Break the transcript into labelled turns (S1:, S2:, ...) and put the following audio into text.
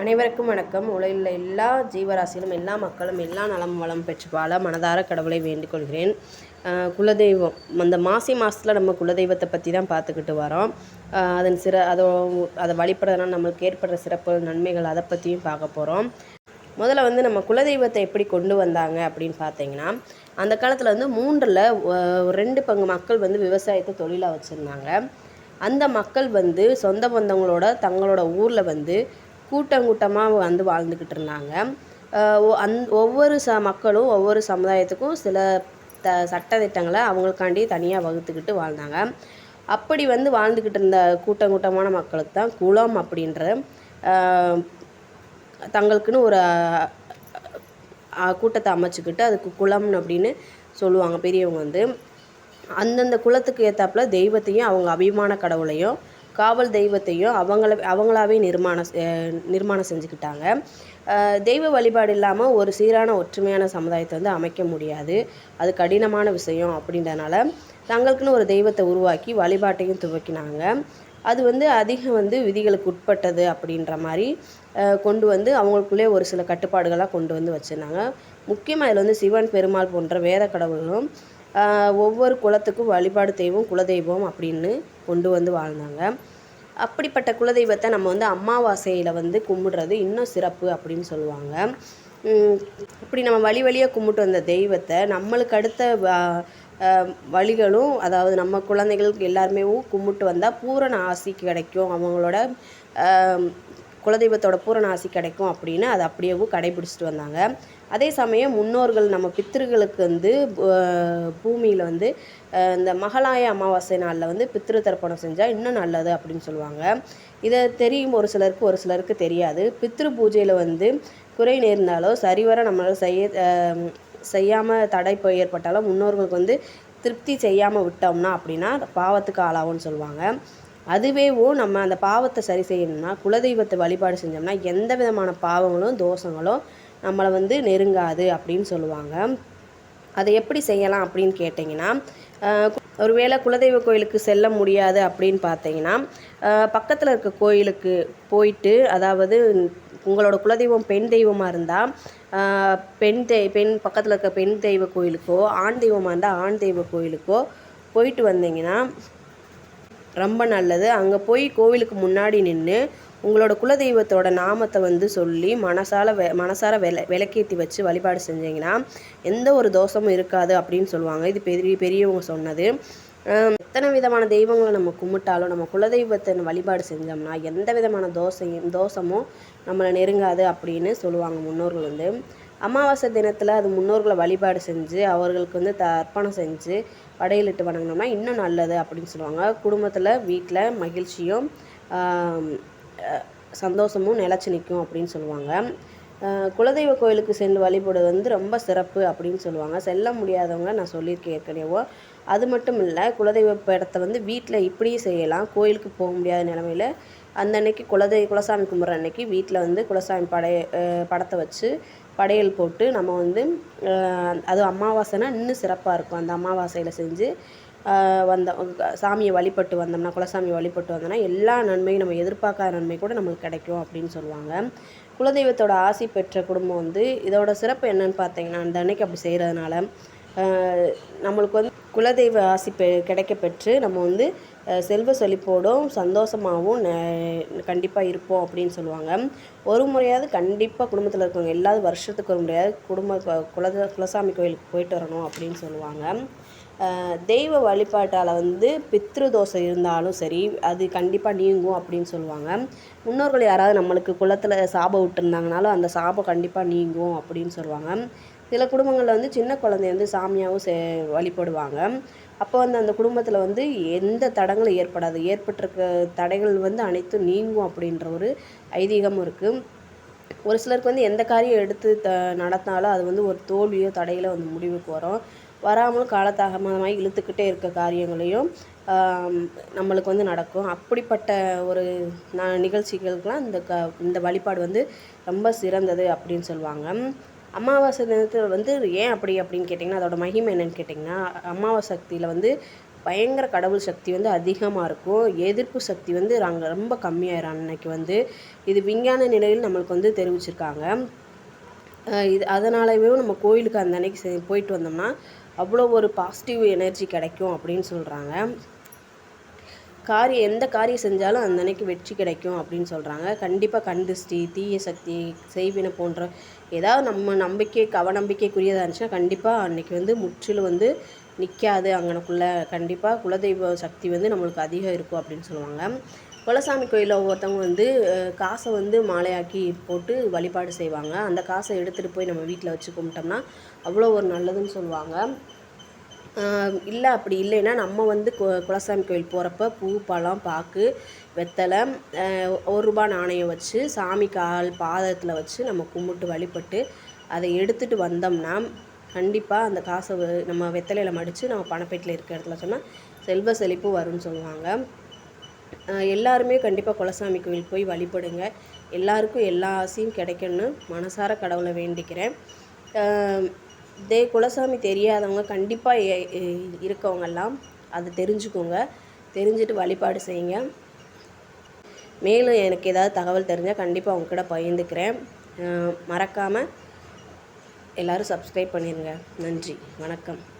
S1: அனைவருக்கும் வணக்கம். உலகில் எல்லா ஜீவராசிகளும் எல்லா மக்களும் எல்லா நலம் வளம் பெற்று வாழ மனதார கடவுளை வேண்டிக்கொள்கிறேன் குலதெய்வம். அந்த மாசி மாதத்தில் நம்ம குலதெய்வத்தை பற்றி தான் பார்த்துக்கிட்டு வரோம் அதன் சிற அதோ அதை வழிபடுறதுனால நம்மளுக்கு ஏற்படுற சிறப்பு நன்மைகள் அதை பற்றியும் பார்க்க போகிறோம் முதல்ல வந்து நம்ம குலதெய்வத்தை எப்படி கொண்டு வந்தாங்க அப்படின்னு பார்த்தீங்கன்னா அந்த காலத்தில் வந்து மூன்றில் ரெண்டு பங்கு மக்கள் வந்து விவசாயத்தை தொழிலாக வச்சுருந்தாங்க. அந்த மக்கள் வந்து சொந்த பந்தங்களோட தங்களோட ஊரில் வந்து கூட்டம் கூட்டமாக வந்து வாழ்ந்துக்கிட்டு இருந்தாங்க. ஒ- அந் ஒவ்வொரு ச மக்களும் ஒவ்வொரு சமுதாயத்துக்கும் சில த சட்டதிட்டங்களை அவங்களுக்காண்டி தனியாக வகுத்துக்கிட்டு வாழ்ந்தாங்க. அப்படி வந்து வாழ்ந்துக்கிட்டு இருந்த கூட்டம் கூட்டமான மக்களுக்கு தான் குலம் அப்படின்ற தங்களுக்குன்னு ஒரு கூட்டத்தை அமைச்சுக்கிட்டு அதுக்கு குலம் அப்படின்னு சொல்லுவாங்க பெரியவங்க வந்து. அந்தந்த குலத்துக்கு ஏற்றாப்புல தெய்வத்தையும் அவங்க அபிமான கடவுளையும் காவல் தெய்வத்தையும் அவங்கள அவங்களாவே நிர்மாணம் செ- நிர்மாணம் செஞ்சுக்கிட்டாங்க. தெய்வ வழிபாடு இல்லாமல் ஒரு சீரான ஒற்றுமையான சமுதாயத்தை வந்து அமைக்க முடியாது. அது கடினமான விஷயம் அப்படின்றனால தங்களுக்குன்னு ஒரு தெய்வத்தை உருவாக்கி வழிபாட்டையும் துவக்கினாங்க. அது வந்து அதிகம் வந்து விதிகளுக்கு உட்பட்டது அப்படின்ற மாதிரி கொண்டு வந்து அவங்களுக்குள்ளே ஒரு சில கட்டுப்பாடுகளாக கொண்டு வந்து வச்சுருந்தாங்க. முக்கியமாக இதில் வந்து சிவன் பெருமாள் போன்ற வேத கடவுள்களும் ஒவ்வொரு குலத்துக்கும் வழிபாடு தெய்வம் குலதெய்வம் அப்படின்னு கொண்டு வந்து வாழ்ந்தாங்க. அப்படிப்பட்ட குலதெய்வத்தை நம்ம வந்து அமாவாசையில் வந்து கும்பிடுறது இன்னும் சிறப்பு அப்படின்னு சொல்லுவாங்க. இப்படி நம்ம வழி வழியாக கும்பிட்டு வந்த தெய்வத்தை நம்மளுக்கு அடுத்த வ- வழிகளும் அதாவது நம்ம குழந்தைகளுக்கு எல்லாருமே கும்பிட்டு வந்தால் பூரண ஆசி கிடைக்கும். அவங்களோட குலதெய்வத்தோட பூரண ஆசி கிடைக்கும் அப்படின்னு அதை அப்படியேவும் கடைபிடிச்சிட்டு வந்தாங்க. அதே சமயம் முன்னோர்கள் நம்ம பித்திருக்களுக்கு வந்து பூமியில் வந்து இந்த மகளாய அமாவாசை நாளில் வந்து பித்திரு தர்ப்பணம் செஞ்சால் இன்னும் நல்லது அப்படின்னு சொல்லுவாங்க. இதை தெரியும் ஒரு சிலருக்கு ஒரு சிலருக்கு தெரியாது. பித்ரு பூஜையில் வந்து குறை நேர்ந்தாலோ சரிவர நம்மளால் செய்ய செய்யாமல் தடை ஏற்பட்டாலும் முன்னோர்களுக்கு வந்து திருப்தி செய்யாமல் விட்டோம்னா அப்படின்னா பாவத்துக்கு ஆளாகும்னு சொல்லுவாங்க. அதுவேவும் நம்ம அந்த பாவத்தை சரி செய்யணும்னா குலதெய்வத்தை வழிபாடு செஞ்சோம்னா எந்த விதமான பாவங்களும் தோஷங்களும் நம்மளை வந்து நெருங்காது அப்படின்னு சொல்லுவாங்க. அதை எப்படி செய்யலாம் அப்படின்னு கேட்டிங்கன்னா ஒருவேளை குலதெய்வ கோயிலுக்கு செல்ல முடியாது அப்படின்னு பார்த்தீங்கன்னா பக்கத்தில் இருக்க கோயிலுக்கு போயிட்டு அதாவது உங்களோட குலதெய்வம் பெண் தெய்வமாக இருந்தால் பெண் தெய் பெண் பக்கத்தில் இருக்க பெண் தெய்வ கோயிலுக்கோ ஆண் தெய்வமாக இருந்தால் ஆண் தெய்வ கோயிலுக்கோ போயிட்டு வந்தீங்கன்னா ரொம்ப நல்லது. அங்கே போய் கோவிலுக்கு முன்னாடி நின்று உங்களோட குலதெய்வத்தோட நாமத்தை வந்து சொல்லி மனசால வெ மனசார விள விளக்கேற்றி வச்சு வழிபாடு செஞ்சீங்கன்னா எந்த ஒரு தோஷமும் இருக்காது அப்படின்னு சொல்லுவாங்க. இது பெரிய பெரியவங்க சொன்னது. எத்தனை விதமான தெய்வங்களை நம்ம கும்பிட்டாலும் நம்ம குலதெய்வத்தை வழிபாடு செஞ்சோம்னா எந்த விதமான தோசையும் தோஷமும் நம்மளை நெருங்காது அப்படின்னு சொல்லுவாங்க முன்னோர்கள் வந்து. அமாவாசை தினத்தில் அது முன்னோர்களை வழிபாடு செஞ்சு அவர்களுக்கு வந்து தர்ப்பணம் செஞ்சு படையலிட்டு வணங்கினோம்னா இன்னும் நல்லது அப்படின்னு சொல்லுவாங்க. குடும்பத்தில் வீட்டில் மகிழ்ச்சியும் சந்தோஷமும் நிலச்சி நிற்கும் அப்படின்னு சொல்லுவாங்க. குலதெய்வ கோயிலுக்கு சென்று வழிபடுவது வந்து ரொம்ப சிறப்பு அப்படின்னு சொல்லுவாங்க. செல்ல முடியாதவங்க நான் சொல்லியிருக்கேன் ஏற்கனவே. அது மட்டும் இல்லை குலதெய்வ படத்தை வந்து வீட்டில் இப்படியும் செய்யலாம். கோயிலுக்கு போக முடியாத நிலமையில் அந்த அன்னைக்கு குலதெய்வ குலசாமி கும்பிட்ற அன்னைக்கு வீட்டில் வந்து குலசாமி படைய படத்தை வச்சு படையல் போட்டு நம்ம வந்து அதுவும் அது அமாவாசைனா இன்னும் சிறப்பாக இருக்கும். அந்த அமாவாசையில் செஞ்சு வந்த சாமியை வழிபட்டு வந்தோம்னா குலசாமி வழிபட்டு வந்தோம்னா எல்லா நன்மையும் நம்ம எதிர்பார்க்காத நன்மை கூட நம்மளுக்கு கிடைக்கும் அப்படின்னு சொல்லுவாங்க. குலதெய்வத்தோட ஆசி பெற்ற குடும்பம் வந்து இதோட சிறப்பு என்னன்னு பார்த்தீங்கன்னா அந்த அன்னைக்கு அப்படி செய்கிறதுனால நம்மளுக்கு வந்து குலதெய்வ ஆசி பெ கிடைக்க பெற்று நம்ம வந்து செல்வ செழிப்போடும் சந்தோஷமாகவும் கண்டிப்பாக இருப்போம் அப்படின்னு சொல்லுவாங்க. ஒரு முறையாவது கண்டிப்பாக குடும்பத்தில் இருக்கவங்க எல்லாரும் வருஷத்துக்கு ஒரு முறையாவது குடும்ப கு- குலத குலசாமி கோயிலுக்கு போயிட்டு வரணும் அப்படின்னு சொல்லுவாங்க. தெய்வ வழிபாட்டால் வந்து பித்ரு தோசை இருந்தாலும் சரி அது கண்டிப்பாக நீங்கும் அப்படின்னு சொல்லுவாங்க. முன்னோர்கள் யாராவது நம்மளுக்கு குளத்தில் சாபம் விட்டுருந்தாங்கனாலும் அந்த சாபம் கண்டிப்பாக நீங்கும் அப்படின்னு சொல்லுவாங்க. சில குடும்பங்களில் வந்து சின்ன குழந்தைய வந்து சாமியாகவும் சே வழிபடுவாங்க. அப்போ வந்து அந்த குடும்பத்தில் வந்து எந்த தடங்களும் ஏற்படாது. ஏற்பட்டிருக்க தடைகள் வந்து அனைத்தும் நீங்கும் அப்படின்ற ஒரு ஐதீகமும் இருக்குது ஒரு சிலருக்கு வந்து எந்த காரியம் எடுத்து த நடத்தினாலும் அது வந்து ஒரு தோல்வியோ தடையில வந்து முடிவுக்கு வரும். வராமலும் காலதாமதமாகி இழுத்துக்கிட்டே இருக்க காரியங்களையும் நம்மளுக்கு வந்து நடக்கும். அப்படிப்பட்ட ஒரு ந நிகழ்ச்சிகளுக்கெலாம் இந்த க இந்த வழிபாடு வந்து ரொம்ப சிறந்தது அப்படின்னு சொல்லுவாங்க. அமாவாசை தினத்தில் வந்து ஏன் அப்படி அப்படின்னு கேட்டிங்கன்னா அதோட மகிமை என்னன்னு கேட்டிங்கன்னா அமாவாசை சக்தியில் வந்து பயங்கர கடவுள் சக்தி வந்து அதிகமாக இருக்கும். எதிர்ப்பு சக்தி வந்து அங்கே ரொம்ப கம்மியாயிரும் அன்னைக்கு வந்து. இது விஞ்ஞான நிலையில் நம்மளுக்கு வந்து தெரிவிச்சிருக்காங்க. இது அதனாலவே நம்ம கோயிலுக்கு அந்த அன்னைக்கு போயிட்டு வந்தோம்னா அவ்வளோ ஒரு பாசிட்டிவ் எனர்ஜி கிடைக்கும் அப்படின்னு சொல்கிறாங்க காரியம் எந்த காரியம் செஞ்சாலும் அந்த அன்னைக்கு வெற்றி கிடைக்கும் அப்படின்னு சொல்கிறாங்க கண்டிப்பாக கண் திருஷ்டி தீய சக்தி செய்வினை போன்ற ஏதாவது நம்ம நம்பிக்கை அவநம்பிக்கைக்குரியதாக இருந்துச்சுன்னா கண்டிப்பாக அன்னைக்கு வந்து முற்றிலும் வந்து நிற்காது அங்கனக்குள்ளே. கண்டிப்பாக குலதெய்வ சக்தி வந்து நம்மளுக்கு அதிகம் இருக்கும் அப்படின்னு சொல்லுவாங்க. குலசாமி கோயிலில் ஒவ்வொருத்தவங்க வந்து காசை வந்து மாலையாக்கி போட்டு வழிபாடு செய்வாங்க. அந்த காசை எடுத்துகிட்டு போய் நம்ம வீட்டில் வச்சு கும்பிட்டோம்னா அவ்வளோ ஒரு நல்லதுன்னு சொல்லுவாங்க. இல்லை அப்படி இல்லைன்னா நம்ம வந்து கு குலசாமி கோயில் போகிறப்ப பூ பழம் பாக்கு வெத்தலை ஒரு ரூபா நாணயம் வச்சு சாமி கால் பாதத்தில் வச்சு நம்ம கும்பிட்டு வழிபட்டு அதை எடுத்துகிட்டு வந்தோம்னா கண்டிப்பாக அந்த காசை நம்ம வெத்தலையில் மடித்து நம்ம பணப்பேட்டில் இருக்கிற இடத்துல சொன்னால் செல்வ செழிப்பு வரும்னு சொல்லுவாங்க. எல்லாருமே கண்டிப்பாக குலசாமி கோயில் போய் வழிபடுங்க. எல்லாருக்கும் எல்லா ஆசையும் கிடைக்கணும்னு மனசார கடவுளை வேண்டிக்கிறேன். இதே குலசாமி தெரியாதவங்க கண்டிப்பாக இருக்கவங்கெல்லாம் அதை தெரிஞ்சுக்கோங்க. தெரிஞ்சுட்டு வழிபாடு செய்யுங்க. மேலும் எனக்கு ஏதாவது தகவல் தெரிஞ்சால் கண்டிப்பாக உங்ககிட்ட பகிர்ந்துக்கிறேன். மறக்காமல் எல்லோரும் சப்ஸ்கிரைப் பண்ணிடுங்க நன்றி. வணக்கம்.